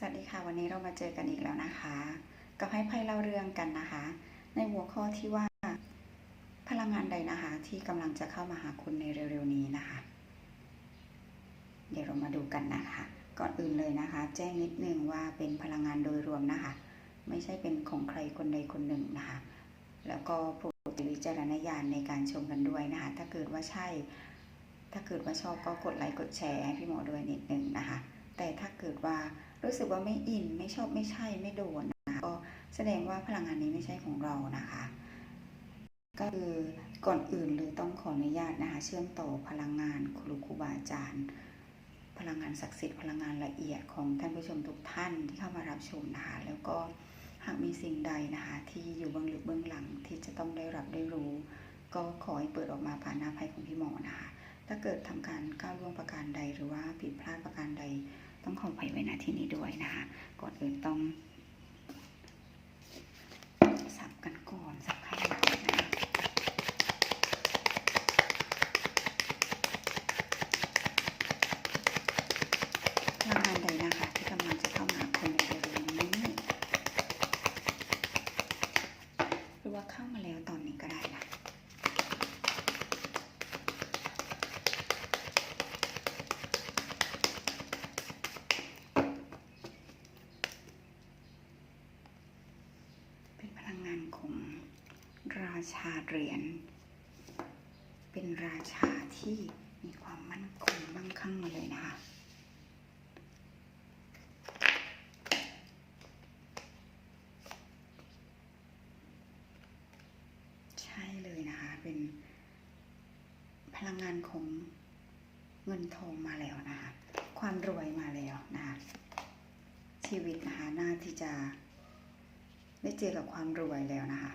สวัสดีค่ะ วันนี้เรามาเจอกันอีกแล้วนะคะ กับให้ไพ่เล่าเรื่องกันนะคะ ในหัวข้อที่ว่า พลังงานใดนะคะ ที่กำลังจะเข้ามาหาคุณในเร็วๆนี้นะคะ เดี๋ยวเรามาดูกันนะคะ ก่อนอื่นเลยนะคะ แจ้งนิดนึงว่าเป็นพลังงานโดยรวมนะคะ ไม่ใช่เป็นของใครคนใดคนหนึ่งนะคะ แล้วก็โปรดวิจารณญาณในการชมกันด้วยนะคะ ถ้าเกิดว่าใช่ ถ้าเกิดว่าชอบก็กดไลค์กดแชร์ให้พี่หมอด้วยนิดนึงนะคะ แต่ถ้าเกิดว่า รู้สึกว่าไม่อินไม่ชอบไม่ใช่ไม่โดนนะคะก็แสดงว่าพลังงานนี้ไม่ใช่ของเรานะคะ ก็คือก่อนอื่นเลยต้องขออนุญาตนะคะ เชื่อมต่อพลังงานครูครูบาอาจารย์ พลังงานศักดิ์สิทธิ์พลังงานละเอียดของท่านผู้ชมทุกท่านที่เข้ามารับชมนะคะ แล้วก็หากมีสิ่งใดนะคะ ที่อยู่เบื้องลึกเบื้องหลังที่จะต้องได้รับได้รู้ ก็ขอให้เปิดออกมาผ่านหน้าไพ่ของพี่หมอนะคะ ถ้าเกิดทำการก้าวล่วงประการใดหรือว่าผิดพลาดประการใด ต้องขออภัยไว้ณที่นี้ด้วยนะคะ ก่อนอื่นต้อง สับกันก่อนสับไพ่ก่อนนะคะพลังงานใดนะคะ ที่กำลังจะเข้ามาคนในเร็วๆนี้ หรือว่าเข้ามาแล้วตอนนี้ก็ได้นะ เป็นพลังงานของราชาเหรียญ เป็นราชาที่มีความมั่นคงมั่งคั่งมาเลยนะคะ ใช่เลยนะคะ เป็นพลังงาน ของเงินทองมาแล้วนะคะความรวยมาแล้วนะคะชีวิตนะคะน่าที่จะได้เจอกับความรวยแล้วนะคะ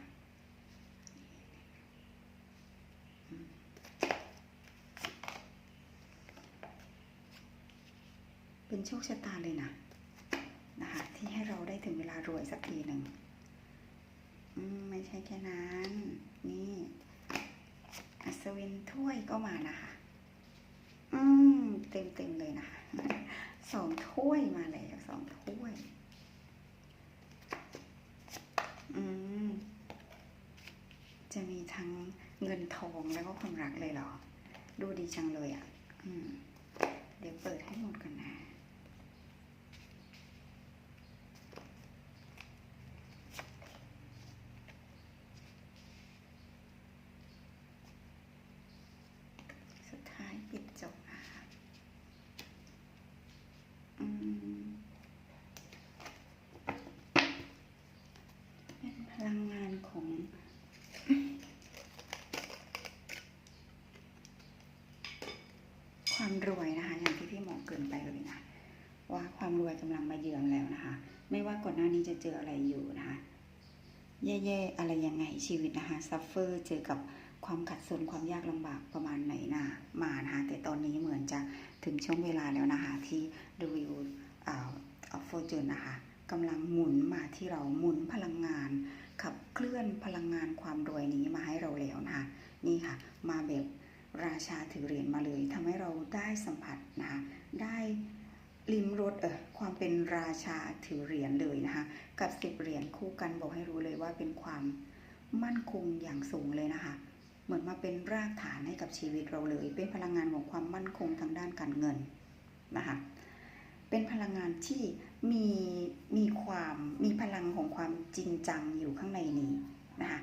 เป็นโชคชะตาเลยนะนะคะที่ให้เราได้ถึงเวลารวยสักทีหนึ่งไม่ใช่แค่นั้น นี่ อัศวินถ้วยก็มานะคะ อืม เต็มเต็มเลยนะคะสองถ้วยมาแล้วสองถ้วย อืม จะมีทั้งเงินทองแล้วก็ความรักเลยเหรอ ดูดีจังเลยอะ อืม เดี๋ยวเปิดให้หมดกันนะ สุดท้ายปิดจบนะคะอืม เป็นพ ลังงานของความรวยนะคะ อย่างที่พี่หมอเกินไปเลยนะว่าความรวยกำลังมาเยือนแล้วนะคะ ไม่ว่าก่อนหน้านี้จะเจออะไรอยู่นะคะ แย่ๆอะไรยังไงชีวิตนะคะซัฟเฟอร์เจอกับความขัดสนความยากลำบากประมาณไหนนะมานะคะแต่ตอนนี้เหมือนจะถึงช่วงเวลาแล้วนะคะ ที่ดูวิวอ่าออฟโฟจูนนะคะกำลังหมุนมาที่เราหมุนพลังงาน ขับเคลื่อนพลังงานความรวยนี้มาให้เราแล้วนะคะนี่ค่ะ มาแบบราชาถือเหรียญมาเลยทำให้เราได้สัมผัสนะคะได้ลิมรสเออความเป็นราชาถือเหรียญเลยนะคะกับสิบเหรียญคู่กันบอกให้รู้เลยว่าเป็นความมั่นคงอย่างสูงเลยนะคะ เหมือนมาเป็นรากฐานให้กับชีวิตเราเลย เป็นพลังงานของความมั่นคงทางด้านการเงินนะคะเป็นพลังงานที่ มีมีความมีพลังของความจริงจังอยู่ข้างในนี้นะคะ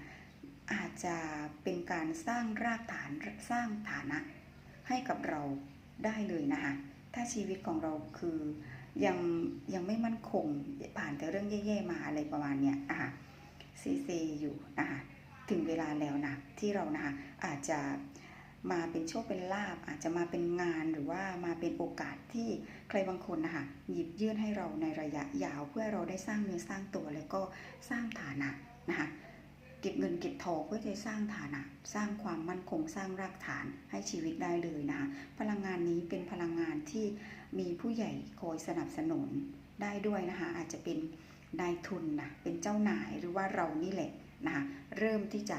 อาจจะเป็นการสร้างรากฐานสร้างฐานะ ให้กับเราได้เลยนะคะถ้าชีวิตของเราคือยังยังไม่มั่นคงผ่านแต่เรื่องแย่ๆมาอะไรประมาณเนี้ยนะคะซีเซอยู่นะคะถึงเวลาแล้วนะที่เรานะคะอาจจะ มาเป็นโชคเป็นลาบอาจจะมาเป็นงานหรือว่ามาเป็นโอกาสที่ใครบางคนนะคะหยิบยื่นให้เราในระยะยาวเพื่อเราได้สร้างเนื้อสร้างตัวแล้วก็สร้างฐานะนะคะเก็บเงินเก็บทองเพื่อจะสร้างฐานะ สร้างความมั่นคงสร้างรากฐานให้ชีวิตได้เลยนะคะพลังงานนี้เป็นพลังงานที่มีผู้ใหญ่คอยสนับสนุนได้ด้วยนะคะอาจจะเป็นนายทุนนะเป็นเจ้านายหรือว่าเรานี่แหละนะคะเริ่มที่จะ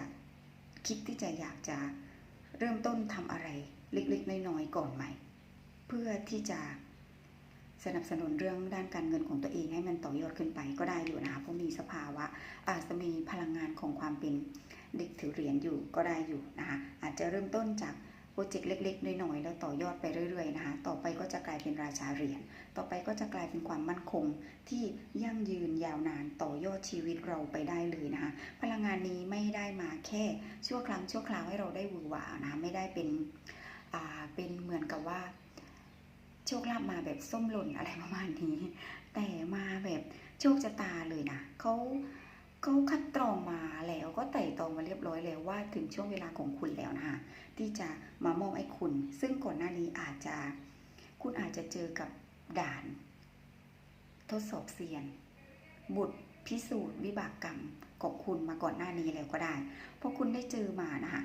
คิดที่จะอยากจะ เริ่มต้นทำอะไรเล็กๆน้อยๆก่อนใหม่เพื่อที่จะสนับสนุนเรื่องด้านการเงินของตัวเองให้มันต่อยอดขึ้นไปก็ได้อยู่นะคะเพราะมีสภาวะอาจจะมีพลังงานของความเป็นเด็กถือเหรียญอยู่ก็ได้อยู่นะคะอาจจะเริ่มต้นจาก โปรเจกต์เล็กๆน้อยๆแล้วต่อยอดไปเรื่อยๆนะคะ ต่อไปก็จะกลายเป็นราชาเหรียญ ต่อไปก็จะกลายเป็นความมั่นคงที่ยั่งยืนยาวนานต่อยอดชีวิตเราไปได้เลยนะคะ พลังงานนี้ไม่ได้มาแค่ชั่วครั้งชั่วคราวให้เราได้หวือหวานะคะไม่ได้เป็นอ่าเป็นเหมือนกับว่าโชคลาภมาแบบส้มหล่นอะไรประมาณนี้ แต่มาแบบโชคชะตาเลยนะเขา ก็คัดกรองมาแล้วก็ไต่ตรองมาเรียบร้อยแล้วว่าถึงช่วงเวลาของคุณแล้วนะคะที่จะมามอบให้คุณ ซึ่งก่อนหน้านี้อาจจะคุณอาจจะเจอกับด่าน ทดสอบเสียน บุตรพิสูจน์วิบากกรรมของคุณมาก่อนหน้านี้แล้วก็ได้ เพราะคุณได้เจอมานะคะ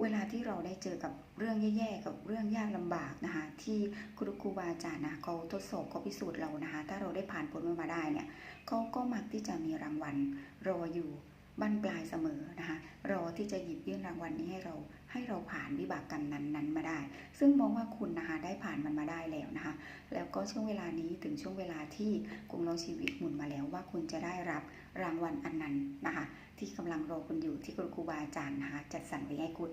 เวลาที่เราได้เจอกับเรื่องแย่ๆ กับเรื่องยากลำบากนะคะ ที่ครูครูบาอาจารย์นะเขาทดสอบเขาพิสูจน์เรานะคะ ถ้าเราได้ผ่านพ้นมันมาได้เนี่ยเขาก็มักที่จะมีรางวัลรออยู่ บั้นปลายเสมอนะคะรอที่จะหยิบยื่นรางวัลนี้ให้เราให้เราผ่านวิบากกรรมนั้นๆมาได้ ซึ่งมองว่าคุณนะคะได้ผ่านมันมาได้แล้วนะคะ แล้วก็ช่วงเวลานี้ถึงช่วงเวลาที่กงล้อชีวิตหมุนมาแล้วว่าคุณจะได้รับรางวัลอันนั้นนะคะ ที่กำลังรอคุณอยู่ที่คุครูบาอาจารย์นะคะจัดสรรไว้ให้คุณ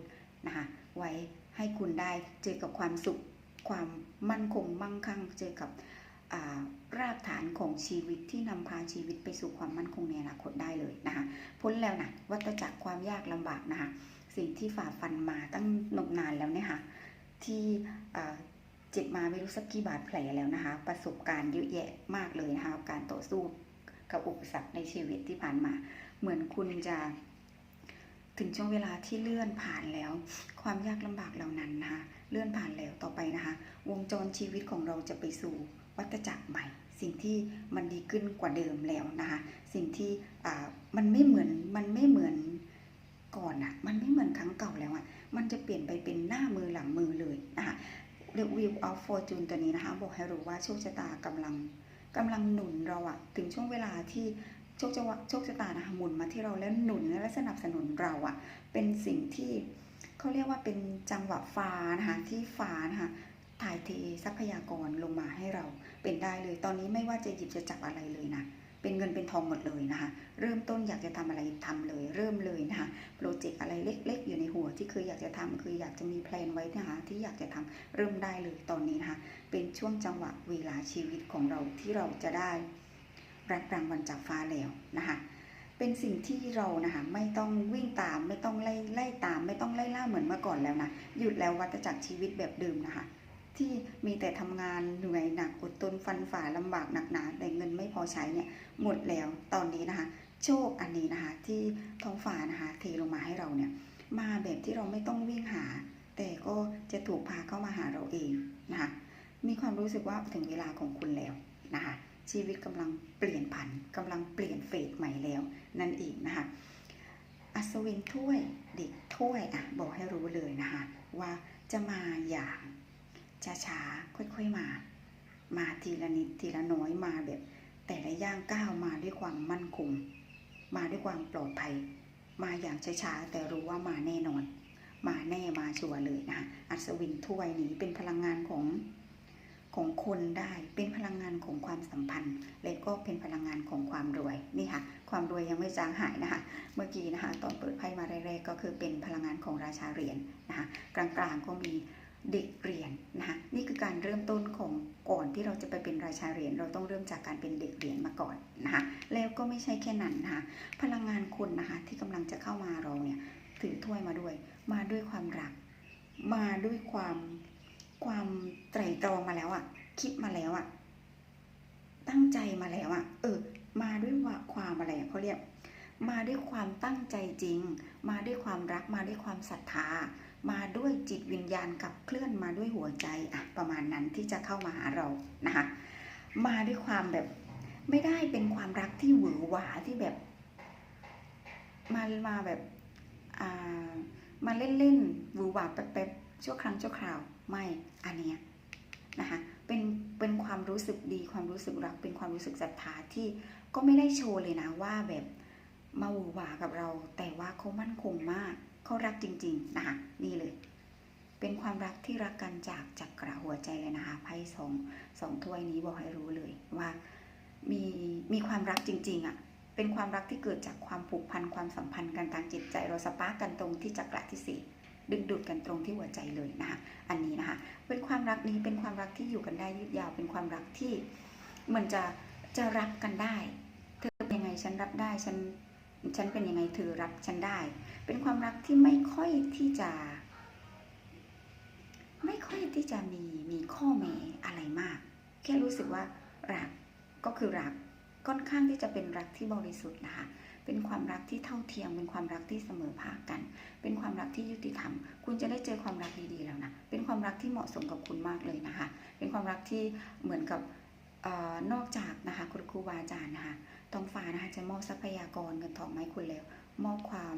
นะคะไว้ให้คุณได้เจอกับความสุขความมั่นคงมั่งคั่งเจอกับอ่า รากฐานของชีวิตที่นำพาชีวิตไปสู่ความมั่นคงในอนาคตได้เลยนะคะพ้นแล้วนะวัฏจักรความยากลำบากนะคะสิ่งที่ฝ่าฟันมาตั้งนมนานแล้วเนี่ยค่ะที่เจ็บมาไม่รู้สักกี่บาดแผลแล้วนะคะ ประสบการณ์เยอะแยะมากเลยนะคะกับการต่อสู้กับอุปสรรคในชีวิตที่ผ่านมา เหมือนคุณจะถึงช่วงเวลาที่เลื่อนผ่านแล้ว ความยากลำบากเหล่านั้นนะคะเลื่อนผ่านแล้วต่อไปนะคะ วงจรชีวิตของเราจะไปสู่วัฏจักรใหม่ สิ่งที่มันดีขึ้นกว่าเดิมแล้วนะคะ สิ่งที่มันไม่เหมือนมันไม่เหมือนก่อนอะมันไม่เหมือนครั้งเก่าแล้วอะมันจะเปลี่ยนไปเป็นหน้ามือหลังมือเลยนะคะ The Wheel of Fortune ตัวนี้นะคะ บอกให้รู้ว่าโชคชะตากำลังกำลังหนุนเราอะถึงช่วงเวลาที่โชคจังหวะโชคชะตานะคะหมุนมาที่เราแล้วหนุนและสนับสนุนเราอะเป็นสิ่งที่เขาเรียกว่าเป็นจังหวะฟ้านะคะที่ฟ้านะคะ ถ่ายเททรัพยากรลงมาให้เราเป็นได้เลย ตอนนี้ไม่ว่าจะหยิบจะจับอะไรเลยนะ เป็นเงินเป็นทองหมดเลยนะคะ เริ่มต้นอยากจะทำอะไรทำเลย เริ่มเลยนะคะ โปรเจกต์อะไรเล็ก ๆ อยู่ในหัวที่เคยอยากจะทำคืออยากจะมีแพลนไว้นะคะที่อยากจะทำเริ่มได้เลยตอนนี้นะคะ เป็นช่วงจังหวะเวลาชีวิตของเราที่เราจะได้รับรางวัลจากฟ้าแล้วนะคะเป็นสิ่งที่เรานะคะไม่ต้องวิ่งตามไม่ต้องไล่ไล่ตาม ไม่ต้องไล่ล่าเหมือนเมื่อก่อนแล้วนะหยุดแล้ววัฏจักรชีวิตแบบเดิมนะคะ ที่มีแต่ทำงานเหนื่อยหนักอดทนฟันฝ่าลำบากหนักหนาแต่เงินไม่พอใช้เนี่ยหมดแล้วตอนนี้นะคะ โชคอันนี้นะคะ ที่ท้องฟ้านะคะเทลงมาให้เราเนี่ย มาแบบที่เราไม่ต้องวิ่งหา แต่ก็จะถูกพาเข้ามาหาเราเองนะคะมีความรู้สึกว่าถึงเวลาของคุณแล้วนะคะชีวิตกำลังเปลี่ยนผันกำลังเปลี่ยนเฟสใหม่แล้ว นั่นเองนะคะอัศวินถ้วยเด็กถ้วยอะบอกให้รู้เลยนะคะว่าจะมาอย่าง ช้าๆค่อยๆมา มาทีละนิดทีละน้อยมาแบบ แต่ละย่างก้าวมาด้วยความมั่นคงมาด้วยความปลอดภัย มาอย่างช้าๆแต่รู้ว่ามาแน่นอน มาแน่มาชัวร์เลยนะคะอัศวินถ้วยนี้เป็นพลังงานของของคนได้เป็นพลังงานของความสัมพันธ์ และก็เป็นพลังงานของความรวยนี่ค่ะ ความรวยยังไม่จางหายนะคะ เมื่อกี้นะคะตอนเปิดไพ่มาแรกๆก็คือเป็นพลังงานของราชาเหรียญนะคะ กลางๆก็มี เด็กเหรียญนะคะนี่คือการเริ่มต้นของก่อนที่เราจะไปเป็นราชาเหรียญเราต้องเริ่มจากการเป็นเด็กเหรียญมาก่อนนะคะแล้วก็ไม่ใช่แค่นั้นนะคะพลังงานคนนะคะที่กำลังจะเข้ามาเราเนี่ยถือถ้วยมาด้วย มาด้วยความรัก มาด้วยความความไตร่ตรองมาแล้วอะคิดมาแล้วอะตั้งใจมาแล้วอะเออมาด้วยว่าความอะไรเขาเรียกมาด้วยความตั้งใจจริง มาด้วยความรักมาด้วยความศรัทธา มาด้วยจิตวิญญาณกับเคลื่อนมาด้วยหัวใจอะประมาณนั้นที่จะเข้ามาหาเรานะคะมาด้วยความแบบไม่ได้เป็นความรักที่หวือหวาที่แบบมามาแบบอ่ามาเล่นๆหวือหวาแป๊บๆชั่วครั้งชั่วคราวไม่อันเนี้ยนะคะเป็นเป็นความรู้สึกดีความรู้สึกรักเป็นความรู้สึกศรัทธาที่ก็ไม่ได้โชว์เลยนะว่าแบบ มาหวือหวากับเรา แต่ว่าเขามั่นคงมากเขารักจริง ๆ นะคะนี่เลย เป็นความรักที่รักกันจากจักระหัวใจเลยนะคะไพ่สองสองถ้วยนี้บอกให้รู้เลยว่ามีมีความรักจริง ๆอะ่ะเป็นความรักที่เกิดจากความผูกพันความสัมพันธ์กันทางจิตใจเราสปาร์กกันตรงที่จักระที่สี่ดึงดูดกันตรงที่หัวใจเลยนะคะอันนี้นะคะเป็นความรักนี้เป็นความรักที่อยู่กันได้ยืดยาว เป็นความรักที่เหมันจะจะรักกันได้ เธอเป็นยังไงฉันรับได้ฉัน ฉันเป็นยังไงเธอรับฉันได้ เป็นความรักที่ไม่ค่อยที่จะ ไม่ค่อยที่จะมีมีข้อแม้อะไรมาก แค่รู้สึกว่ารักก็คือรักค่อนข้างที่จะเป็นรักที่บริสุทธิ์นะคะเป็นความรักที่เท่าเทียม เป็นความรักที่เสมอภาคกัน เป็นความรักที่ยุติธรรม คุณจะได้เจอความรักดีๆแล้วนะ เป็นความรักที่เหมาะสมกับคุณมากเลยนะคะ เป็นความรักที่เหมือนกับออนอกจากนะคะคุณครูบาอาจารย์นะคะ ตองฟ้านะคะจะมอบทรัพยากรเงินทองมาให้คุณแล้ว มอบความ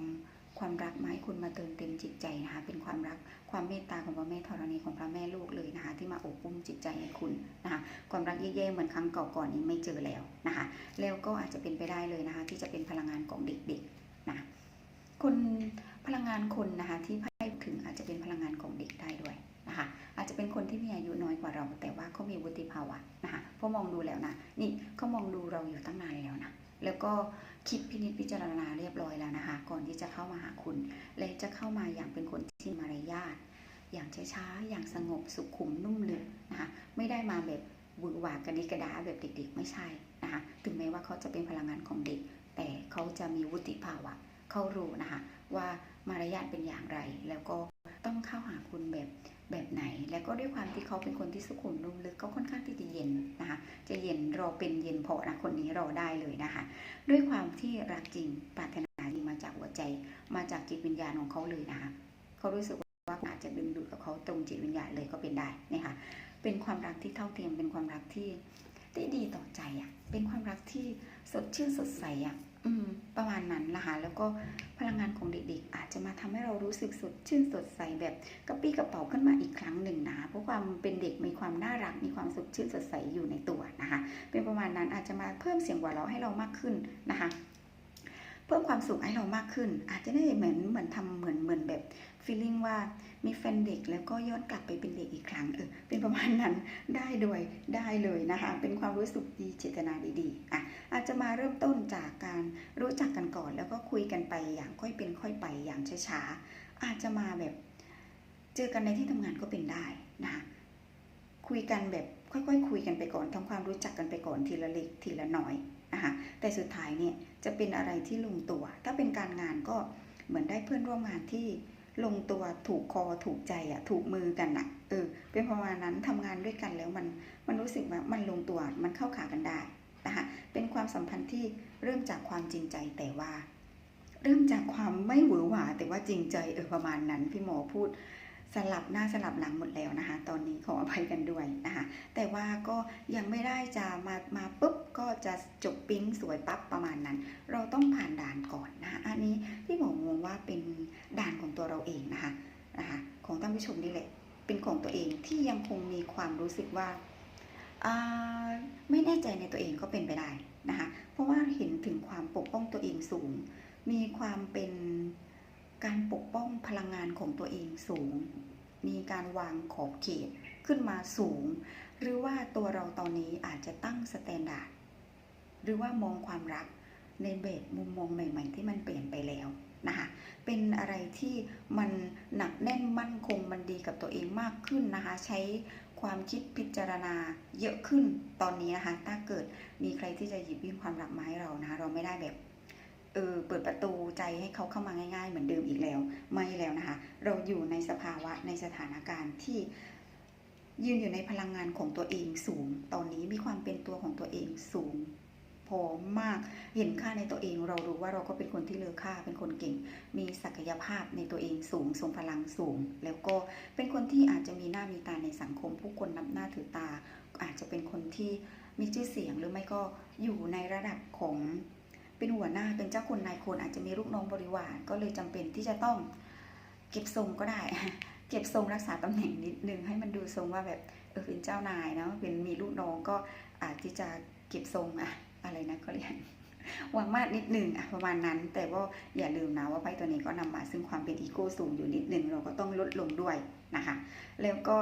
ความรักมาให้คุณมาเติมเต็มจิตใจนะคะ เป็นความรักความเมตตาของพระแม่ธรณีของพระแม่ลูกเลยนะคะ ที่มาอบอุ้มจิตใจให้คุณนะคะ ความรักแย่ๆเหมือนครั้งเก่าๆนี้ไม่เจอแล้วนะคะ แล้วก็อาจจะเป็นไปได้เลยนะคะ ที่จะเป็นพลังงานของเด็กๆนะคนพลังงานคนนะคะที่ไพ่ถึงอาจจะเป็นพลังงานของเด็กได้ด้วยนะคะ อาจจะเป็นคนที่มีอายุน้อยกว่าเรา แต่ว่าเขามีวุฒิภาวะนะคะเพรามองดูแล้วนะนี่เขามองดูเราอยู่ตั้งนานแล้วนะแล้วก็คิดพินิจพิจารณาเรียบร้อยแล้วนะคะ ก่อนที่จะเข้ามาหาคุณ และจะเข้ามาอย่างเป็นคนที่มีมารยาทอย่างช้าๆอย่างสงบสุขุมนุ่มลึกนะคะไม่ได้มาแบบหวือหวากระดิกระดาแบบเด็กๆ ไม่ใช่นะคะถึงแม้ว่าเขาจะเป็นพลังงานของเด็ก แต่เขาจะมีวุฒิภาวะเขารู้นะคะว่ามารยาทเป็นอย่างไร แล้วก็ต้องเข้าหาคุณแบบ แบบไหน แล้วก็ด้วยความที่เขาเป็นคนที่สุขุมนุ่มลึกเขาค่อนข้างที่จะเย็นนะคะจะเย็นรอเป็นเย็นพอนะคนนี้รอได้เลยนะคะ ด้วยความที่รักจริงปรารถนาดีมาจากหัวใจ มาจากจิตวิญญาณของเขาเลยนะคะเขารู้สึกว่าอาจจะดึงดูดกับเขาตรงจิตวิญญาณเลยก็เป็นได้นะคะเป็นความรักที่เท่าเทียมเป็นความรักที่ที่ดีต่อใจอะ่ะเป็นความรักที่สดชื่นสดใสอะ่ะ อืม ประมาณนั้นนะคะแล้วก็พลังงานของเด็กๆ อาจจะมาทำให้เรารู้สึกสดชื่นสดใสแบบกระปี้กระเป๋าขึ้นมาอีกครั้งหนึ่งนะคะเพราะความเป็นเด็กมีความน่ารักมีความสดชื่นสดใสอยู่ในตัวนะคะ เป็นประมาณนั้นอาจจะมาเพิ่มเสียงหัวเราะให้เรามากขึ้นนะคะ พิ่มความสุขให้เรามากขึ้น อาจจะได้เหมือนเหมือนทำเหมือนเหมือนแบบ feeling ว่ามีแฟนเด็กแล้วก็ย้อนกลับไปเป็นเด็กอีกครั้งเออเป็นประมาณนั้นได้ด้วยได้เลยนะคะ เป็นความรู้สึกดีเจตนาดีๆอะอาจจะมาเริ่มต้นจากการรู้จักกันก่อน แล้วก็คุยกันไปอย่างค่อยเป็นค่อยไปอย่างช้าๆอาจจะมาแบบเจอกันในที่ทำงานก็เป็นได้นะคะคุยกันแบบค่อยๆคุยกันไปก่อนทำความรู้จักกันไปก่อนทีละเล็กทีละน้อยนะคะแต่สุดท้ายเนี่ย จะเป็นอะไรที่ลงตัว ถ้าเป็นการงานก็เหมือนได้เพื่อนร่วมงานที่ลงตัวถูกคอถูกใจอะถูกมือกันอะเออเป็นประมาณนั้นทำงานด้วยกันแล้วมันมันรู้สึกว่ามันลงตัวมันเข้าขากันได้นะคะเป็นความสัมพันธ์ที่เริ่มจากความจริงใจแต่ว่า เริ่มจากความไม่หวือหวาแต่ว่าจริงใจเออประมาณนั้นพี่หมอพูด สลับหน้าสลับหลังหมดแล้วนะคะ ตอนนี้ขออภัยกันด้วยนะคะ แต่ว่าก็ยังไม่ได้จะมามาปุ๊บก็จะจบปิ๊งสวยปั๊บประมาณนั้น เราต้องผ่านด่านก่อนนะคะอันนี้พี่หมอมองว่าเป็นด่านของตัวเราเองนะคะนะคะของท่านผู้ชมนี่แหละเป็นของตัวเองที่ยังคงมีความรู้สึกว่าไม่แน่ใจในตัวเองก็เป็นไปได้นะคะเพราะว่าเห็นถึงความปกป้องตัวเองสูง มีความเป็น การปกป้องพลังงานของตัวเองสูง มีการวางขอบเขตขึ้นมาสูง หรือว่าตัวเราตอนนี้อาจจะตั้งสแตนดาร์ดหรือว่ามองความรักในแบบมุมมองใหม่ ๆ ที่มันเปลี่ยนไปแล้วนะคะเป็นอะไรที่มันหนักแน่นมั่นคงมันดีกับตัวเองมากขึ้นนะคะใช้ความคิดพิจารณาเยอะขึ้นตอนนี้นะคะถ้าเกิดมีใครที่จะหยิบยื่นความรักมาให้เรานะคะเราไม่ได้แบบ เออเปิดประตูใจให้เขาเข้ามาง่าย ๆ เหมือนเดิมอีกแล้ว ไม่แล้วนะคะ เราอยู่ในสภาวะในสถานการณ์ที่ยืนอยู่ในพลังงานของตัวเองสูง ตอนนี้มีความเป็นตัวของตัวเองสูงพอมาก เห็นค่าในตัวเอง เรารู้ว่าเราก็เป็นคนที่เลอค่า เป็นคนเก่ง มีศักยภาพในตัวเองสูง ทรงพลังสูง แล้วก็เป็นคนที่อาจจะมีหน้ามีตาในสังคม ผู้คนนับหน้าถือตา อาจจะเป็นคนที่มีชื่อเสียงหรือไม่ก็อยู่ในระดับของ เป็นหัวหน้าเป็นเจ้าคนนายคนอาจจะมีลูกน้องบริวาร ก็เลยจำเป็นที่จะต้องเก็บทรงก็ได้ เก็บทรงรักษาตำแหน่งนิดนึงให้มันดูทรงว่าแบบเออเป็นเจ้านายเนาะเป็นมีลูกน้องก็อาจที่จะเก็บทรงอะอะไรนะก็เรียนวังมากนิดหนึ่งอะประมาณนั้น แต่ก็อย่าลืมนะว่าไพ่ตัวนี้ก็นำมาซึ่งความเป็นอีโก้สูงอยู่นิดหนึ่งเราก็ต้องลดลงด้วยนะคะ แล้วก็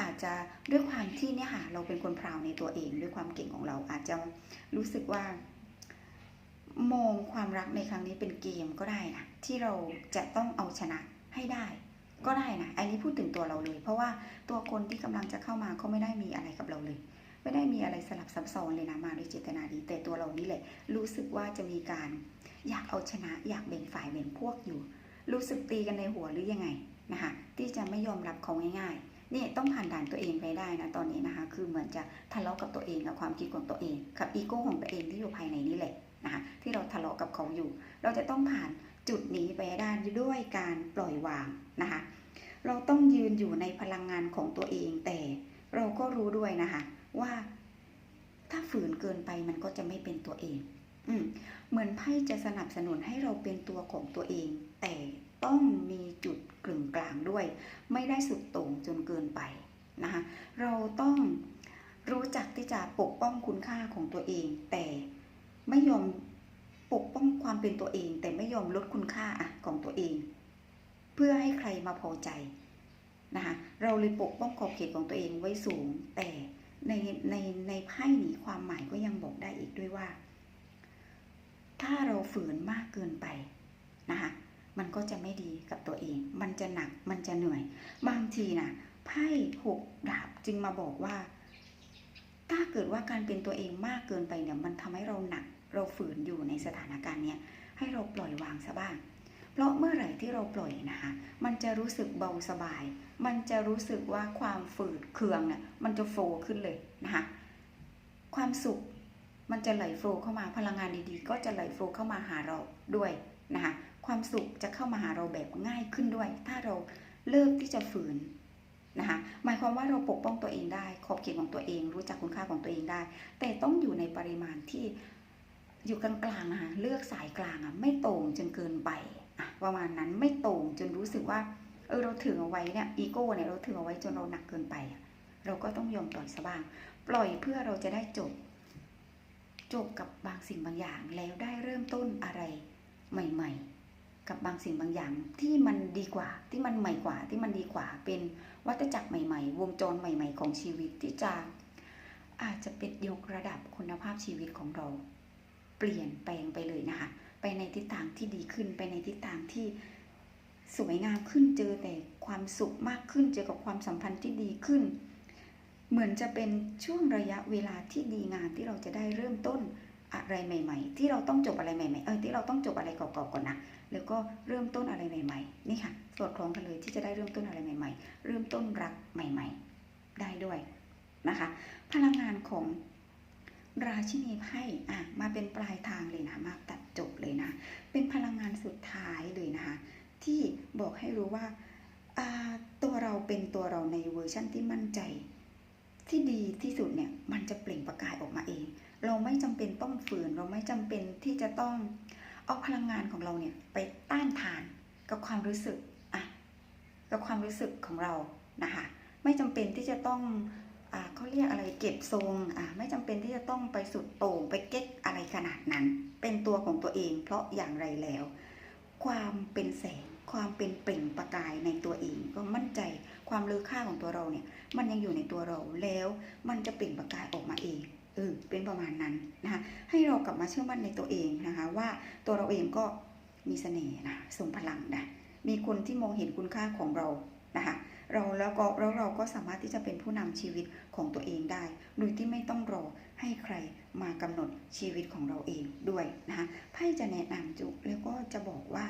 อาจจะด้วยความที่เนี่ยค่ะเราเป็นคนพราวในตัวเอง ด้วยความเก่งของเราอาจจะรู้สึกว่า มองความรักในครั้งนี้เป็นเกมก็ได้นะที่เราจะต้องเอาชนะให้ได้ ก็ได้นะอันนี้พูดถึงตัวเราเลย เพราะว่าตัวคนที่กำลังจะเข้ามาเขาไม่ได้มีอะไรกับเราเลย ไม่ได้มีอะไรสลับซับซ้อนเลยนะมาด้วยเจตนาดีแต่ตัวเรานี่แหละ รู้สึกว่าจะมีการอยากเอาชนะ อยากแบ่งฝ่ายแบ่งพวกอยู่ รู้สึกตีกันในหัวหรือยังไงนะคะที่จะไม่ยอมรับเขาง่ายๆนี่ต้องผ่านด่านตัวเองไปได้นะตอนนี้นะคะ คือเหมือนจะทะเลาะกับตัวเองกับความคิดของตัวเอง กับอีโก้ของตัวเองที่อยู่ภายในนี่แหละ นะคะที่เราทะเลาะกับเขาอยู่ เราจะต้องผ่านจุดนี้ไปได้ด้วยการปล่อยวางนะคะเราต้องยืนอยู่ในพลังงานของตัวเองแต่เราก็รู้ด้วยนะคะว่าถ้าฝืนเกินไปมันก็จะไม่เป็นตัวเอง อืมเหมือนไพ่จะสนับสนุนให้เราเป็นตัวของตัวเอง แต่ต้องมีจุดกึ่งกลางด้วย ไม่ได้สุดโต่งจนเกินไปนะคะเราต้องรู้จักที่จะปกป้องคุณค่าของตัวเอง แต่ ไม่ยอมปกป้องความเป็นตัวเอง แต่ไม่ยอมลดคุณค่าอะของตัวเอง เพื่อให้ใครมาพอใจนะคะเราเลยปกป้องขอบเขตของตัวเองไว้สูง แต่ในในในไพ่นี้ความหมายก็ยังบอกได้อีกด้วยว่า ถ้าเราฝืนมากเกินไปนะคะมันก็จะไม่ดีกับตัวเอง มันจะหนัก มันจะเหนื่อย บางทีนะไพ่หกดาบจึงมาบอกว่า ถ้าเกิดว่าการเป็นตัวเองมากเกินไปเนี่ย มันทำให้เราหนัก เราฝืนอยู่ในสถานการณ์เนี้ยให้เราปล่อยวางซะบ้าง เพราะเมื่อไหร่ที่เราปล่อยนะคะ มันจะรู้สึกเบาสบาย มันจะรู้สึกว่าความฝืดเคืองเนี่ยมันจะโฟว์ขึ้นเลยนะคะ ความสุขมันจะไหลโฟว์เข้ามาพลังงานดีๆ ก็จะไหลโฟว์เข้ามาหาเราด้วยนะคะ ความสุขจะเข้ามาหาเราแบบง่ายขึ้นด้วย ถ้าเราเลิกที่จะฝืนนะคะหมายความว่าเราปกป้องตัวเองได้ ขอบเขตของตัวเอง รู้จักคุณค่าของตัวเองได้ แต่ต้องอยู่ในปริมาณที่ อยู่กลางๆนะคะเลือกสายกลางอะไม่โต่งจนเกินไปอะประมาณนั้นไม่โต่งจนรู้สึกว่าเออเราถือเอาไว้เนี่ยอีโก้เนี่ยเราถือเอาไว้จนเราหนักเกินไป เราก็ต้องยอมปล่อยซะบ้าง ปล่อยเพื่อเราจะได้จบ จบกับบางสิ่งบางอย่างแล้วได้เริ่มต้นอะไรใหม่ ๆกับบางสิ่งบางอย่างที่มันดีกว่าที่มันใหม่กว่าที่มันดีกว่าเป็นวัฏจักรใหม่ ๆ วงจรใหม่ ๆ ของชีวิตที่จะอาจจะเป็นยกระดับคุณภาพชีวิตของเรา เปลี่ยนแปลงไปเลยนะคะ ไปในทิศทางที่ดีขึ้น ไปในทิศทางที่สวยงามขึ้นเจอแต่ความสุขมากขึ้นเจอกับความสัมพันธ์ที่ดีขึ้น เหมือนจะเป็นช่วงระยะเวลาที่ดีงามที่เราจะได้เริ่มต้นอะไรใหม่ ๆ ที่เราต้องจบอะไรใหม่ๆเออที่เราต้องจบอะไรเก่าๆก่อนนะแล้วก็เริ่มต้นอะไรใหม่ ๆ นี่ค่ะสอดคล้องกันเลยที่จะได้เริ่มต้นอะไรใหม่ ๆ เริ่มต้นรักใหม่ ๆ ได้ด้วยนะคะ พลังงานของ ราชินีไพ่อะมาเป็นปลายทางเลยนะมาตัดจบเลยนะ เป็นพลังงานสุดท้ายเลยนะคะ ที่บอกให้รู้ว่าตัวเราเป็นตัวเราในเวอร์ชั่นที่มั่นใจ ที่ดีที่สุดเนี่ยมันจะเปล่งประกายออกมาเอง เราไม่จำเป็นต้องฝืน เราไม่จำเป็นที่จะต้องเอาพลังงานของเราเนี่ยไปต้านทานกับความรู้สึกอะกับความรู้สึกของเรานะคะไม่จำเป็นที่จะต้อง เขาเรียกอะไรเก็บทรงไม่จำเป็นที่จะต้องไปสุดโต่งไปเก๊กอะไรขนาดนั้น เป็นตัวของตัวเอง เพราะอย่างไรแล้ว ความเป็นแสงความเป็นเปล่งประกายในตัวเอง ก็มั่นใจความเลอค่าของตัวเราเนี่ย มันยังอยู่ในตัวเราแล้วมันจะเปล่งประกายออกมาเองเออเป็นประมาณนั้นนะคะให้เรากลับมาเชื่อมั่นในตัวเองนะคะ ว่าตัวเราเองก็มีเสน่ห์นะทรงพลังนะมีคนที่มองเห็นคุณค่าของเรานะคะ เราแล้วก็แล้วเราก็สามารถที่จะเป็นผู้นำชีวิตของตัวเองได้ โดยที่ไม่ต้องรอให้ใครมากำหนดชีวิตของเราเองด้วยนะคะไพ่จะแนะนำจุแล้วก็จะบอกว่า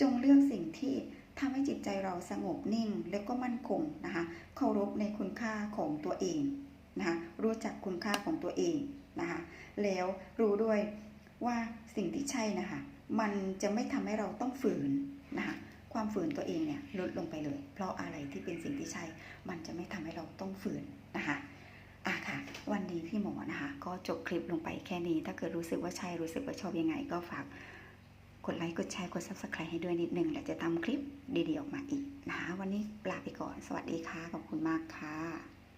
จงเลือกสิ่งที่ทำให้จิตใจเราสงบนิ่งแล้วก็มั่นคงนะคะเคารพในคุณค่าของตัวเองนะคะรู้จักคุณค่าของตัวเองนะคะแล้วรู้ด้วยว่าสิ่งที่ใช่นะคะมันจะไม่ทำให้เราต้องฝืนนะคะ ความฝืนตัวเองเนี่ยลดลงไปเลย เพราะอะไรที่เป็นสิ่งที่ใช่มันจะไม่ทำให้เราต้องฝืนนะคะอะค่ะ วันนี้พี่หมอนะคะ ก็จบคลิปลงไปแค่นี้ ถ้าเกิดรู้สึกว่าใช่รู้สึกว่าชอบยังไง ก็ฝากกดไลค์กดแชร์กด subscribe ให้ด้วยนิดนึงแล้วจะทำคลิปดีๆออกมาอีกนะคะวันนี้ลาไปก่อน สวัสดีค่ะขอบคุณมากค่ะ